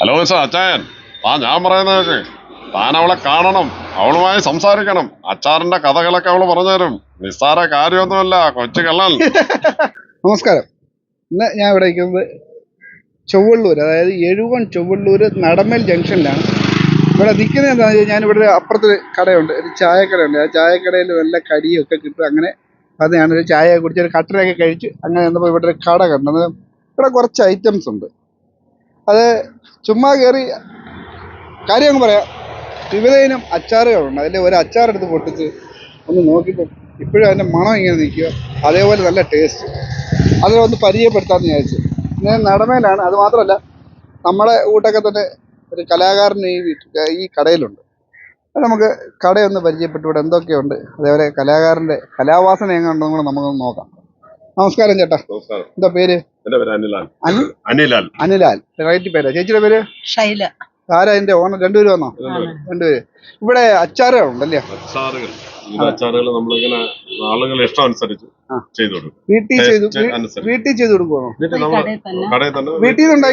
Hello mister അച്ചായൻ. ആ ഞാൻ പറയുന്നത് താൻ അവളെ കാണണം അവളുമായി സംസാരിക്കണം. അച്ചാറിന്റെ കഥകളൊക്കെ അവൾ പറഞ്ഞുതരും. നിസ്സാര കാര്യമൊന്നുമല്ല കൊച്ചു കള്ളൻ. നമസ്കാരം. ഇന്ന് ഞാൻ ഇവിടെ ഇരിക്കുന്നത് ചൊവ്വള്ളൂർ അതായത് എഴുവൺ ചൊവ്വള്ളൂർ നടമൽ ജംഗ്ഷനിലാണ്. ഇവിടെ നിൽക്കുന്നത് എന്താണെന്ന് വെച്ചാൽ ഞാൻ ഇവിടെ അപ്പുറത്ത് കടയുണ്ട് ഒരു ചായക്കടയുണ്ട്. ആ ചായക്കടയിൽ നല്ല കടിയൊക്കെ കിട്ടും. അങ്ങനെ അത് ഞാനൊരു ചായ കുടിച്ച് ഒരു കട്ടനൊക്കെ കഴിച്ച് അങ്ങനെ വന്നപ്പോൾ ഇവിടെ ഒരു കട കണ്ടത്. ഇവിടെ കുറച്ച് ഐറ്റംസ് ഉണ്ട്. അത് ചുമ്മാ കയറി കാര്യം അങ്ങ് പറയാം. വിവിധ ഇനം അച്ചാറുകളുണ്ട്. അതിന്റെ ഒരു അച്ചാറെടുത്ത് പൊട്ടിച്ച് ഒന്ന് നോക്കിയിട്ട് ഇപ്പോഴും അതിന്റെ മണം ഇങ്ങനെ നിൽക്കുക. അതേപോലെ നല്ല ടേസ്റ്റ് അതിലൊന്ന് പരിചയപ്പെടുത്താമെന്ന് വിചാരിച്ചു. ഞാൻ നടമേലാണ്. അത് മാത്രമല്ല നമ്മുടെ കൂട്ടൊക്കെ തന്നെ ഒരു കലാകാരൻ ഈ ഈ കടയിലുണ്ട്. അത് നമുക്ക് കടയൊന്ന് പരിചയപ്പെട്ടു ഇവിടെ എന്തൊക്കെയുണ്ട്? അതേപോലെ കലാകാരന്റെ കലാവാസന എങ്ങനെയുണ്ടെന്നും കൂടെ നമുക്കൊന്ന് നോക്കാം. നമസ്കാരം ചേട്ടാ. എന്താ പേര്? എന്റെ പേര് അനിലാൽ. അനിലാൽ. അനിലാൽ. റൈറ്റ് പേര്? ചേച്ചിയുടെ പേര്? ശൈല. ആരാ എന്റെ ഓണർ? രണ്ടുപേരും വന്നോ? രണ്ടുപേര് ഇവിടെ അച്ചാറുകളുണ്ടല്ലേ അച്ചാറുകൾ. നമ്മളിങ്ങനെ ഇഷ്ടം അനുസരിച്ച് ചെയ്തു കൊടുക്കും. വീട്ടിൽ ചെയ്തു വീട്ടിൽ ചെയ്തു കടയിൽ തന്നെ. വീട്ടിൽ നിന്ന്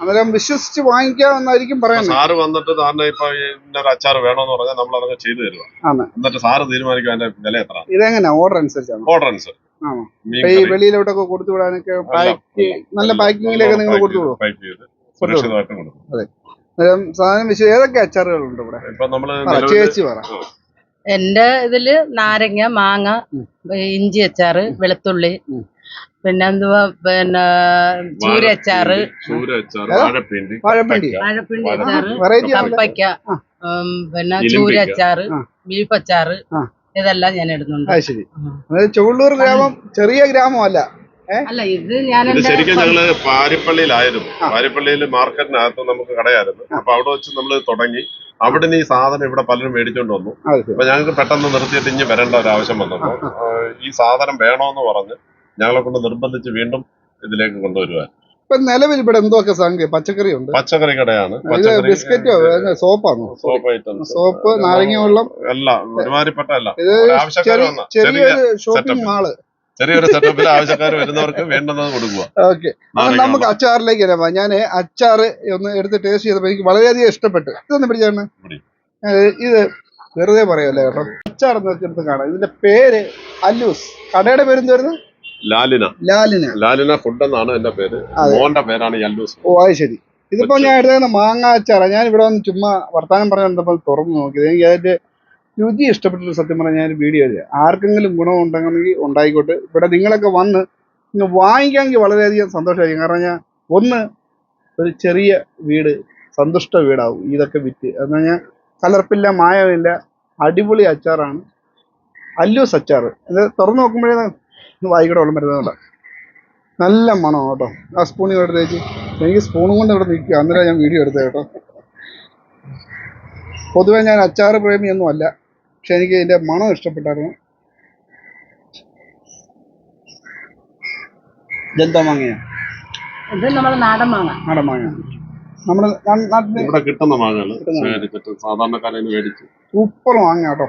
അന്നേരം വിശ്വസിച്ച് വാങ്ങിക്കാമെന്നായിരിക്കും പറയുന്നത്. സാറ് വന്നിട്ട് സാറിന് ഇപ്പൊ ഇന്നൊരു അച്ചാർ വേണമെന്ന് പറഞ്ഞാൽ നമ്മൾ അതൊക്കെ ചെയ്തു ആണ് എന്നിട്ട് സാറ് തീരുമാനിക്കും അതിന്റെ വില എത്ര ഇതെങ്ങനെ ഓർഡർ അനുസരിച്ചാണ്? ഓർഡർ അനുസരിച്ച്. ഈ വെളിയിലോട്ടൊക്കെ കൊടുത്തു വിടാനൊക്കെ പാക്ക് നല്ല പാക്കിങ്ങിലൊക്കെ നിങ്ങൾ കൊടുത്തു ചെയ്ത്, വിടും അതെ. അന്നേരം സാധനം ഏതൊക്കെ അച്ചാറുകളുണ്ട് ഇവിടെ? ഇപ്പൊ നമ്മൾ പറ, നിലവിൽ ചേച്ചി പറ. എന്റെ ഇതിൽ നാരങ്ങ മാങ്ങ ഇഞ്ചി അച്ചാറ് വെളുത്തുള്ളി. പിന്നെ എന്തുവാ പിന്നെ ചൂര അച്ചാറ് ചൂര അച്ചാർ? വാഴപ്പിണ്ടി വാഴപ്പിണ്ടി. കപ്പയ്ക്ക, വാഴപ്പിണ്ടി അച്ചാറ് വെറൈറ്റി കപ്പയ്ക്ക. ഉം, പിന്നെ. ചൂര അച്ചാറ് ബീഫ് അച്ചാറ് ആ. ഇതെല്ലാം ഞാൻ ഇടുന്നുണ്ട്. അത് ശരി. അതായത് ചുവള്ളൂർ ഗ്രാമം ചെറിയ ഗ്രാമമല്ല. അല്ല ഇത് ഞാൻ ഇത് ശരിക്കും ഞങ്ങൾ പാരിപ്പള്ളിയിലായിരുന്നു. പാരിപ്പള്ളിയിൽ മാർക്കറ്റിനകത്ത് നമുക്ക് കടയായിരുന്നു. അപ്പൊ അവിടെ വെച്ച് നമ്മൾ തുടങ്ങി. അവിടെ നിന്ന് ഈ സാധനം ഇവിടെ പലരും മേടിച്ചോണ്ട് വന്നു. അപ്പൊ ഞങ്ങൾക്ക് പെട്ടെന്ന് നിർത്തിയിട്ട് ഇനി വരേണ്ട ഒരു ആവശ്യം വന്നപ്പോ ഈ സാധനം വേണോന്ന് പറഞ്ഞ് ഞങ്ങളെ കൊണ്ട് നിർബന്ധിച്ച് വീണ്ടും ഇതിലേക്ക് കൊണ്ടുവരുവാൻ. ഇപ്പൊ നിലവിൽ ഇവിടെ എന്തൊക്കെ സംഖ്യ പച്ചക്കറി ഉണ്ട് പച്ചക്കറി കടയാണ്. ഇത് ബിസ്ക്കറ്റോ സോപ്പാണോ? സോപ്പ് ഐറ്റം സോപ്പ് നാരങ്ങ വെള്ളം. എല്ലാം ഒരുമാതിരിപ്പെട്ട അല്ല ഇത് ഒരു ആവശ്യക്കാർ ചെറിയ വന്ന ചെറിയൊരു ഷോപ്പിംഗ്. മാൾ ചെറിയൊരു സെറ്റപ്പിൽ ആവശ്യക്കാർ വരുന്നവർക്ക് വേണ്ടുന്നത് കൊടുക്കുക ഓക്കെ. അപ്പൊ നമുക്ക് അച്ചാറിലേക്ക് വരാം. ഞാൻ അച്ചാറ് ഒന്ന് എടുത്ത് ടേസ്റ്റ് ചെയ്തപ്പോ എനിക്ക് വളരെയധികം ഇഷ്ടപ്പെട്ടു. ഇതൊന്ന് പിടിച്ചാണ് പിടി. ഇത് വെറുതെ പറയല്ലേ കേട്ടോ? അച്ചാർ എന്ന് വെച്ചെടുത്ത് കാണാം. ഇതിന്റെ പേര് അല്ലൂസ്. കടയുടെ പേര് എന്തായിരുന്നു ലാലിന. ലാലിന. ലാലിന ഫുഡ് എന്നാണ് എന്റെ പേര്. മോന്റെ പേരാണ് യല്ലൂസ്. ഓ അത് ശരി. ഇതിപ്പോ ഞാൻ എടുത്തേക്കുന്ന മാങ്ങ അച്ചാറ ഞാൻ ഇവിടെ വന്ന് ചുമ്മാ വർത്താനം പറഞ്ഞപ്പോൾ തുറന്നു നോക്കിയത് എനിക്ക് അതിന്റെ രുചി ഇഷ്ടപ്പെട്ടൊരു സത്യം പറഞ്ഞാൽ ഞാൻ വീഡിയോ ചെയ്ത് ആർക്കെങ്കിലും ഗുണം ഗുണമുണ്ടെങ്കിൽ ഉണ്ടായിക്കോട്ടെ. ഇവിടെ നിങ്ങളൊക്കെ വന്ന് ഇങ്ങ് വാങ്ങിക്കാമെങ്കിൽ വളരെയധികം സന്തോഷമായിരിക്കും. കാരണം ഞാൻ ഒന്ന് ഒരു ചെറിയ വീട് സന്തുഷ്ട വീടാവും ഇതൊക്കെ വിറ്റ്. എന്ന് പറഞ്ഞാൽ കലർപ്പില്ല മായമില്ല അടിപൊളി അച്ചാറാണ്. അല്ലൂസ് അച്ചാർ ഇത് തുറന്നു നോക്കുമ്പോഴേ വായിക്കൂടെ വെള്ളം വരുന്നതുകൊണ്ട് നല്ല മണം കേട്ടോ. ആ സ്പൂണിൽ ഇവിടെ തേച്ച് എനിക്ക് സ്പൂണും കൊണ്ട് ഇവിടെ നിൽക്കുക. അന്നേരം ഞാൻ വീഡിയോ എടുത്തത് കേട്ടോ. പൊതുവെ ഞാൻ അച്ചാറ് പ്രേമിയൊന്നും അല്ല. പക്ഷെ എനിക്ക് ഇതിന്റെ മണം ഇഷ്ടപ്പെട്ടായിരുന്നു. ഇതെന്താ മാങ്ങയാ ഇത് നമ്മുടെ നാടൻ മാങ്ങ. നാടൻ മാങ്ങ. നമ്മുടെ ഇവിടെ കിട്ടുന്ന സാധാരണക്കാരെ മേടിച്ച് സൂപ്പർ മാങ്ങ കേട്ടോ.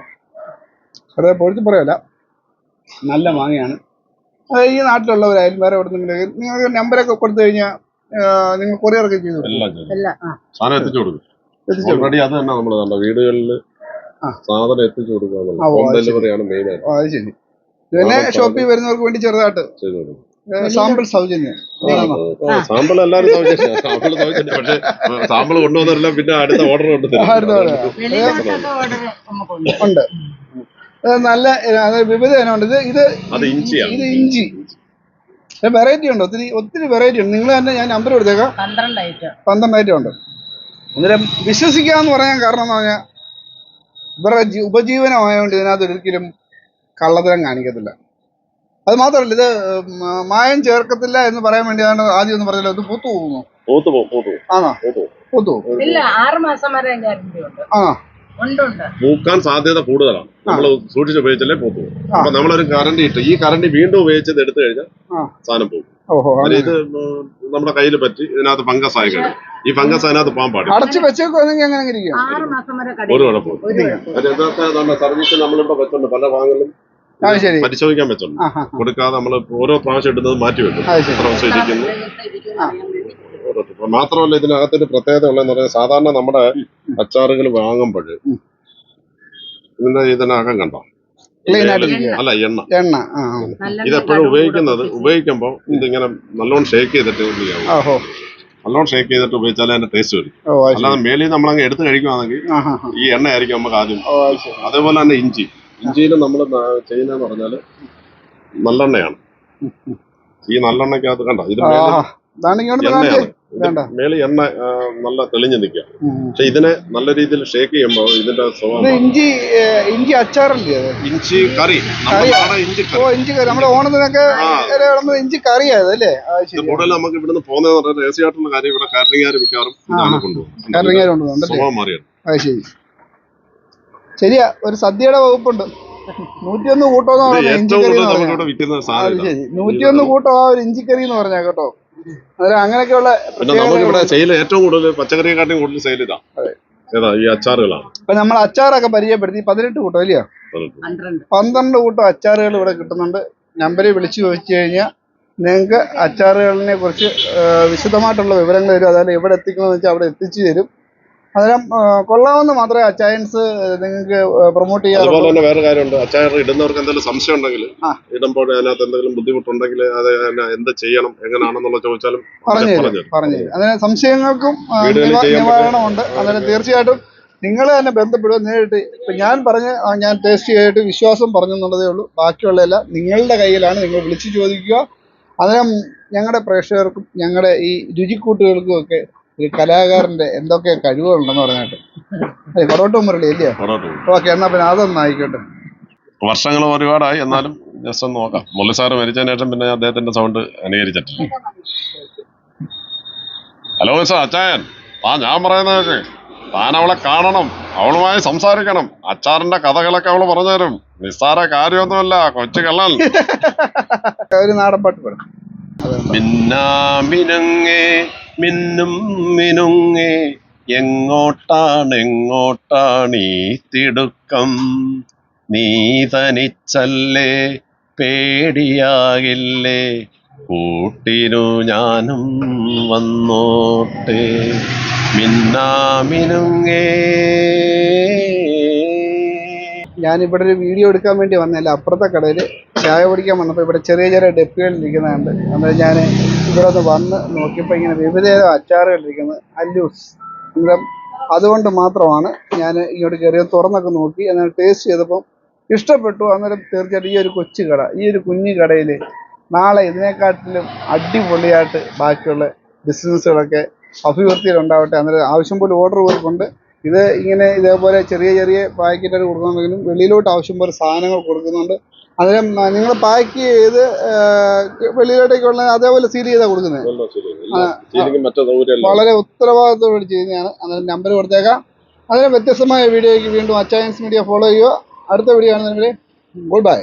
വെറുതെ പൊഴുത്തി പറയല്ല. നല്ല മാങ്ങയാണ്. ഈ നാട്ടിലുള്ളവരായാലും വേറെ എവിടെ നിന്നെങ്കിലും നിങ്ങൾക്ക് നമ്പറൊക്കെ കൊടുത്തു കഴിഞ്ഞാൽ നിങ്ങൾ കൊറിയറൊക്കെ ചെയ്തു സാധനം എത്തിച്ചു കൊടുക്കും. ഓൾറെഡി അത് തന്നെ നമ്മൾ കണ്ട വീടുകളിൽ സാധനം എത്തിച്ചു കൊടുക്കുക ഹോം ഡെലിവറിയാണ് മെയിൻ ആയിട്ട്. ശരി. പിന്നെ ഷോപ്പിൽ വരുന്നവർക്ക് വേണ്ടി ചെറുതായിട്ട്. ചെയ്തു കൊടുക്കും. സാമ്പിൾ സൗജന്യം? സാമ്പിൾ എല്ലാവരും സൗജന്യം. സാമ്പിൾ സൗജന്യം. പക്ഷെ സാമ്പിൾ പിന്നെ അടുത്ത ഓർഡർ ഉണ്ട്. നല്ല വിവിധ ഇനമുണ്ട് ഇത് ഇത് ഇത് ഇഞ്ചി. വെറൈറ്റി ഉണ്ട്. ഒത്തിരി ഒത്തിരി വെറൈറ്റി ഉണ്ട്. നിങ്ങൾ തന്നെ ഞാൻ നമ്പർ കൊടുത്തേക്കാം. പന്ത്രണ്ട് ഐറ്റം പന്ത്രണ്ട് ഐറ്റം ഉണ്ട്. അന്നേരം വിശ്വസിക്കാന്ന് പറയാൻ കാരണം എന്ന് പറഞ്ഞാൽ ഇവരുടെ ജീ- ഉപജീവനമായതുകൊണ്ട് ഇതിനകത്ത് ഒരിക്കലും കള്ളത്തരം കാണിക്കത്തില്ല. അത് മാത്രമല്ല ഇത് മായം ചേർക്കത്തില്ല എന്ന് പറയാൻ വേണ്ടിയാണ് ആദ്യം ഒന്ന് പറഞ്ഞല്ലോ ഇത് പൂത്തു പോകുന്നു. ആണോ? പൂത്തു പോകും. ഇല്ല ആറ് മാസം വരെ ഗ്യാരണ്ടി ഉണ്ട്. ആ. പൂക്കാൻ സാധ്യത കൂടുതലാണ്. നമ്മൾ സൂക്ഷിച്ച് ഉപയോഗിച്ചല്ലേ പൂത്ത് പോകും. അപ്പൊ നമ്മളൊരു കറണ്ടി ഇട്ട് ഈ കറണ്ടി വീണ്ടും ഉപയോഗിച്ചത് എടുത്തു കഴിഞ്ഞാൽ സാധനം പോകും. ഇത് നമ്മുടെ കയ്യിൽ പറ്റി ഇതിനകത്ത് ഫംഗസ് ആയി കഴിഞ്ഞു. ഈ ഫംഗസ് അതിനകത്ത് പോകാൻ പാടില്ല. അടച്ചു വെച്ചേക്കുവാണെങ്കിൽ അങ്ങനെ അങ്ങനെ ആറ് മാസം വരെ ഒരു കുഴപ്പമില്ല സർവീസ് നമ്മളിവിടെ വെച്ചുണ്ട് പല ഭാഗങ്ങളിലും പരിശോധിക്കാൻ പറ്റുന്നു കൊടുക്കാതെ നമ്മൾ ഓരോ പ്രാവശ്യം ഇടുന്നത് മാറ്റി വെക്കും. എത്ര ഇരിക്കുന്നു. മാത്രമല്ല ഇതിനകത്തൊരു പ്രത്യേകത ഉള്ളതെന്ന് പറഞ്ഞാൽ സാധാരണ നമ്മുടെ അച്ചാറുകൾ വാങ്ങുമ്പോൾ ഇതിന്റെ ഇതിനകം കണ്ടോ? അല്ല എണ്ണ. എണ്ണ. ഇതെപ്പോഴും ഉപയോഗിക്കുന്നത് ഉപയോഗിക്കുമ്പോ ഇതിങ്ങനെ നല്ലോണം ഷേക്ക് ചെയ്തിട്ട് ഉപയോഗിക്കാം. ഓഹോ നല്ലോണം ഷേക്ക് ചെയ്തിട്ട് ഉപയോഗിച്ചാലേ അതിന്റെ ടേസ്റ്റ് വരും. അല്ലാതെ മേലിൽ നമ്മൾ നമ്മളങ്ങ് എടുത്ത് കഴിക്കുവാണെങ്കിൽ ഈ എണ്ണ ആയിരിക്കും നമുക്ക് ആദ്യം അതേപോലെ തന്നെ ഇഞ്ചി. ഇഞ്ചിയിൽ നമ്മൾ ചെയ്യുന്നതെന്ന് പറഞ്ഞാൽ നല്ലെണ്ണയാണ്. ഈ നല്ലെണ്ണയ്ക്കകത്ത് കണ്ട? ഇത് മേളിൽ എണ്ണ നല്ല തെളിഞ്ഞു നിൽക്കുക. പക്ഷെ ഇതിനെ നല്ല രീതിയിൽ ഷേക്ക് ചെയ്യുമ്പോൾ ഇതിന്റെ ഇത് സ്വഭാവം ഇഞ്ചി ഇഞ്ചി അച്ചാറല്ലേ ഇഞ്ചി കറി. നമ്മുടെ കറിയാ? നാടൻ ഇഞ്ചി ഓ കറി ഇഞ്ചി കറി. നമ്മുടെ ഓണത്തിനൊക്കെ ഇഞ്ചി കറിയായത് അല്ലേ? കൂടുതൽ നമുക്ക് ഇവിടുന്ന് പോകുന്ന രഹസ്യമായിട്ടുള്ള കാര്യം ഇവിടെ കാരണക്കാർ മിക്കവാറും ഇതാണ് സ്വഭാവം മാറിയാണ്. അത് ശരി. ശരിയാ ഒരു സദ്യയുടെ വകുപ്പുണ്ട്. നൂറ്റിയൊന്ന് കൂട്ടം നൂറ്റിയൊന്ന് കൂട്ടം ആ ഒരു ഇഞ്ചിക്കറി എന്ന് പറഞ്ഞാൽ കേട്ടോ. അന്നേരം അങ്ങനെയൊക്കെയുള്ള പിന്നെ നമുക്ക് ഇവിടെ പ്രത്യേകത സെയിൽ ഏറ്റവും കൂടുതൽ പച്ചക്കറിയെക്കാട്ടും കൂടുതൽ സെയിൽ ഇതാ. ഏതാ ഈ അച്ചാറുകളാണ്. ഇപ്പൊ നമ്മൾ അച്ചാറൊക്കെ പരിചയപ്പെടുത്തി പതിനെട്ട് കൂട്ടം ഇല്ലയോ പന്ത്രണ്ട്. പന്ത്രണ്ട് കൂട്ടം അച്ചാറുകൾ ഇവിടെ കിട്ടുന്നുണ്ട്. നമ്പറിൽ വിളിച്ചു ചോദിച്ചു കഴിഞ്ഞാൽ നിങ്ങൾക്ക് അച്ചാറുകളിനെ കുറിച്ച് വിശദമായിട്ടുള്ള വിവരങ്ങൾ തരും. അതായത് എവിടെ എത്തിക്കണമെന്ന് വെച്ചാൽ അവിടെ എത്തിച്ചു തരും. അന്നേരം കൊള്ളാവുന്ന കൊള്ളാമെന്ന് മാത്രമേ അച്ചായൻസ് നിങ്ങൾക്ക് പ്രൊമോട്ട് അതുപോലെ ചെയ്യാറുള്ളൂ. തന്നെ വേറെ കാര്യമുണ്ട്. അച്ചായർ ഇടുന്നവർക്ക് എന്തെങ്കിലും സംശയം ഉണ്ടെങ്കിൽ ആ. ഇടുമ്പോൾ അതിനകത്ത് എന്തെങ്കിലും ബുദ്ധിമുട്ടുണ്ടെങ്കിൽ അത് എന്ത് ചെയ്യണം എങ്ങനെയാണെന്നുള്ള ചോദിച്ചാലും പറഞ്ഞു പറഞ്ഞു തരും പറഞ്ഞു തരും അതിന് സംശയങ്ങൾക്കും ആ, വീടുകളിൽ നിവാ- ചെയ്യാൻ നിവാരണമുണ്ട്. അന്നേരം തീർച്ചയായിട്ടും നിങ്ങൾ തന്നെ ബന്ധപ്പെടുക നേരിട്ട്. ഇപ്പം ഞാൻ പറഞ്ഞ് ആ, ഞാൻ ടേസ്റ്റ് ചെയ്തിട്ട് വിശ്വാസം പറഞ്ഞു എന്നുള്ളതേ ഉള്ളൂ. ബാക്കിയുള്ളതെല്ലാം നിങ്ങളുടെ കയ്യിലാണ് നിങ്ങൾ വിളിച്ചു ചോദിക്കുക. അന്നേരം ഞങ്ങളുടെ പ്രേക്ഷകർക്കും ഞങ്ങളുടെ ഈ രുചിക്കൂട്ടുകൾക്കും ഒക്കെ ഒരു കലാകാരന്റെ എന്തൊക്കെ കഴിവുകളുണ്ടെന്ന് പറഞ്ഞിട്ട്. അതെ മുരളി അല്ലയോ. ഓക്കെ എന്നാ പിന്നെ അതൊന്നും ആയിക്കോട്ടെ. വർഷങ്ങൾ ഒരുപാടായി എന്നാലും ജസ്റ്റ് ഒന്ന് നോക്കാം. മുരളി സാറ് മരിച്ചതിന് ശേഷം പിന്നെ അദ്ദേഹത്തിന്റെ സൗണ്ട് അനുകരിച്ചിട്ടില്ല ഹലോ സാർ അച്ചായൻ. ആ ഞാൻ പറയുന്നത് താൻ അവളെ കാണണം അവളുമായി സംസാരിക്കണം. അച്ചാറിന്റെ കഥകളൊക്കെ അവൾ പറഞ്ഞുതരും. നിസ്സാര കാര്യമൊന്നുമല്ല കൊച്ചു കള്ളൻ. ഒരു നാടൻ പാട്ട് പാടും. മിന്നാമിനുങ്ങേ മിന്നും മിനുങ്ങേ എങ്ങോട്ടാണ് എങ്ങോട്ടാണ് ഈ തിടുക്കം? നീ തനിച്ചല്ലേ പേടിയാകില്ലേ കൂട്ടിനു ഞാനും വന്നോട്ടെ. മിന്നാമിനുങ്ങേ ഞാനിവിടെ ഒരു വീഡിയോ എടുക്കാൻ വേണ്ടി വന്നല്ല അപ്പുറത്തെ കടയിൽ ചായ കുടിക്കാൻ വന്നപ്പോൾ ഇവിടെ ചെറിയ ചെറിയ ഡെപ്പികൾ ഇരിക്കുന്നുണ്ട് അന്നേരം ഞാൻ ഇവിടെ ഒന്ന് വന്ന് നോക്കിയപ്പോൾ ഇങ്ങനെ വിവിധതരം അച്ചാറുകൾ ഇരിക്കുന്നത്. അല്ലൂസ്. അന്നേരം അതുകൊണ്ട് മാത്രമാണ് ഞാൻ ഇങ്ങോട്ട് കയറിയത്. തുറന്നൊക്കെ നോക്കി. അന്നേരം ടേസ്റ്റ് ചെയ്തപ്പം ഇഷ്ടപ്പെട്ടു. അന്നേരം തീർച്ചയായിട്ടും ഈ ഒരു കൊച്ചു കട ഈ ഒരു കുഞ്ഞു കടയിൽ നാളെ ഇതിനെക്കാട്ടിലും അടിപൊളിയായിട്ട് ബാക്കിയുള്ള ബിസിനസ്സുകളൊക്കെ അഭിവൃദ്ധിയിലുണ്ടാവട്ടെ അന്നേരം ആവശ്യം പോലെ ഓർഡർ കൊടുക്കുന്നുണ്ട് ഇത് ഇങ്ങനെ ഇതേപോലെ ചെറിയ ചെറിയ പാക്കറ്റായിട്ട് കൊടുക്കുന്നുണ്ടെങ്കിലും വെളിയിലോട്ട് ആവശ്യം പോലെ സാധനങ്ങൾ കൊടുക്കുന്നുണ്ട്. അന്നേരം നിങ്ങൾ പാക്ക് ചെയ്ത് വെളിയിലോട്ടേക്കുള്ള അതേപോലെ സീൽ ചെയ്താ കൊടുക്കുന്നത്. വളരെ ഉത്തരവാദിത്തോടെ ചെയ്യുന്നതാണ്. അന്നേരം നമ്പർ കൊടുത്തേക്കാം. അതിന് വ്യത്യസ്തമായ വീഡിയോയ്ക്ക് വീണ്ടും അച്ചായൻസ് മീഡിയ ഫോളോ ചെയ്യുക. അടുത്ത വീഡിയോ കാണുന്നതിന് ഗുഡ് ബൈ.